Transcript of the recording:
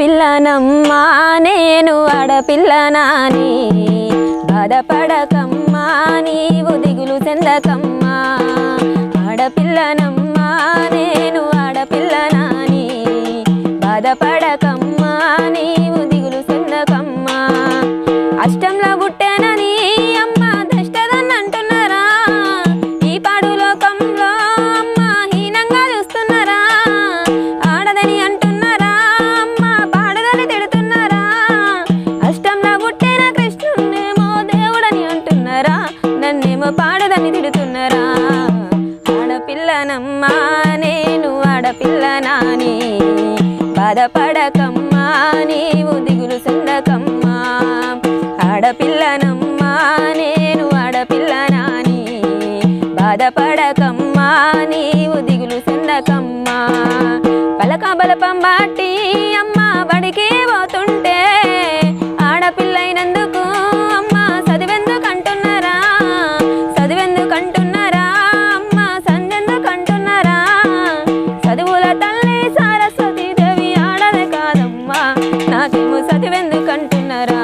పిల్లనమ్మా నేను ఆడపిల్లనాని బాధపడకమ్మా నీవు దిగులు చెందకమ్మా. ఆడపిల్లనమ్మా నేను ఆడపిల్లనాని బాధపడకమ్మా నీవు దిగులు చెందకమ్మా. అష్టంలో పాడదని తిడుతున్నారా? ఆడపిల్లనమ్మా నేను ఆడపిల్లనాని బాధపడకమ్మా నీవు దిగులు చెందకమ్మా. ఆడపిల్లనమ్మా నేను ఆడపిల్లనాని బాధపడకమ్మా నీవు దిగులు చెందకమ్మా. పలక బలపం బాటి అమ్మ నాకేమో చదివెందుకంటున్నారా?